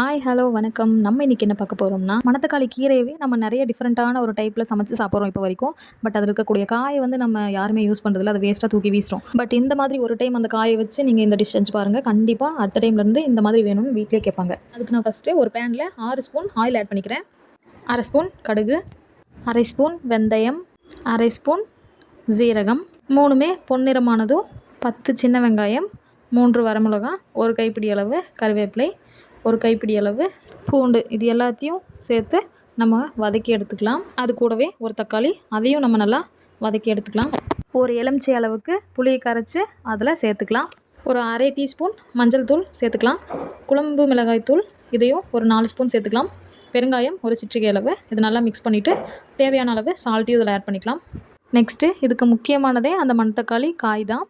Hi hello வணக்கம். நம்ம இன்றைக்கி என்ன பார்க்க போகிறோம்னா மணத்தக்காளி கீரையவே நம்ம நிறைய டிஃப்ரெண்ட்டான ஒரு டைப்பில் சமைச்சு சாப்பிட்றோம் இப்போ வரைக்கும். பட் அதில் இருக்கக்கூடிய காயை வந்து நம்ம யாருமே யூஸ் பண்ணுறதில்ல அதை வேஸ்ட்டாக தூக்கி வீசுறோம். பட் இந்த மாதிரி ஒரு டைம் அந்த காயை வச்சு நீங்கள் இந்த டிஷ் செஞ்சு பாருங்கள் கண்டிப்பாக அடுத்த டைம்லேருந்து இந்த மாதிரி வேணும்னு வீட்டிலே கேட்பாங்க. அதுக்கு நான் ஃபஸ்ட்டு ஒரு பேனில் ஆறு ஸ்பூன் ஆயில் ஆட் பண்ணிக்கிறேன். அரை ஸ்பூன் கடுகு அரை ஸ்பூன் வெந்தயம் அரை ஸ்பூன் ஜீரகம் மூணுமே பொன்னிறமானதும் பத்து சின்ன வெங்காயம் மூன்று வரமிளகா ஒரு கைப்பிடி அளவு கருவேப்பிலை ஒரு கைப்பிடி அளவு பூண்டு இது எல்லாத்தையும் சேர்த்து நம்ம வதக்கி எடுத்துக்கலாம். அது கூடவே ஒரு தக்காளி அதையும் நம்ம நல்லா வதக்கி எடுத்துக்கலாம். ஒரு எலுமிச்சை அளவுக்கு புளியை கரைச்சி அதில் சேர்த்துக்கலாம். ஒரு அரை டீஸ்பூன் மஞ்சள் தூள் சேர்த்துக்கலாம். குழம்பு மிளகாய் தூள் இதையும் ஒரு நாலு ஸ்பூன் சேர்த்துக்கலாம். பெருங்காயம் ஒரு சிற்றிகை அளவு இது நல்லா மிக்ஸ் பண்ணிவிட்டு தேவையான அளவு சால்ட்டையும் இதில் ஆட் பண்ணிக்கலாம். நெக்ஸ்ட்டு இதுக்கு முக்கியமானதே அந்த மணத்தக்காளி காய் தான்.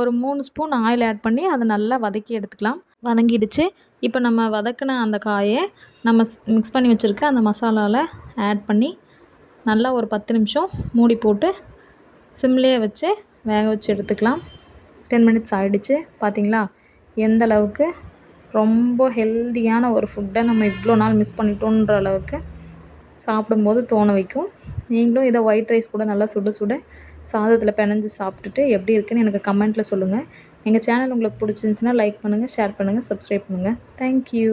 ஒரு மூணு ஸ்பூன் ஆயில் ஆட் பண்ணி அதை நல்லா வதக்கி எடுத்துக்கலாம். வதங்கிடுச்சு. இப்போ நம்ம வதக்கின அந்த காயை நம்ம மிக்ஸ் பண்ணி வச்சுருக்க அந்த மசாலாவில் ஆட் பண்ணி நல்லா ஒரு பத்து நிமிஷம் மூடி போட்டு சிம்லேயே வச்சு வேக வச்சு எடுத்துக்கலாம். டென் மினிட்ஸ் ஆகிடுச்சு பார்த்தீங்களா எந்த அளவுக்கு? ரொம்ப ஹெல்த்தியான ஒரு ஃபுட்டை நம்ம இவ்வளோ நாள் மிஸ் பண்ணிட்டோன்ற அளவுக்கு சாப்பிடும்போது தோண வைக்கும். நீங்களும் இதை ஒயிட் ரைஸ் கூட நல்லா சுட சுட சாதத்தில் பிணைஞ்சு சாப்பிட்டுட்டு எப்படி இருக்குன்னு எனக்கு கமெண்ட்டில் சொல்லுங்கள் எங்கள் சேனல் உங்களுக்கு பிடிச்சிருந்துச்சின்னா லைக் பண்ணுங்கள் ஷேர் பண்ணுங்கள் சப்ஸ்கிரைப் பண்ணுங்கள் தேங்க்யூ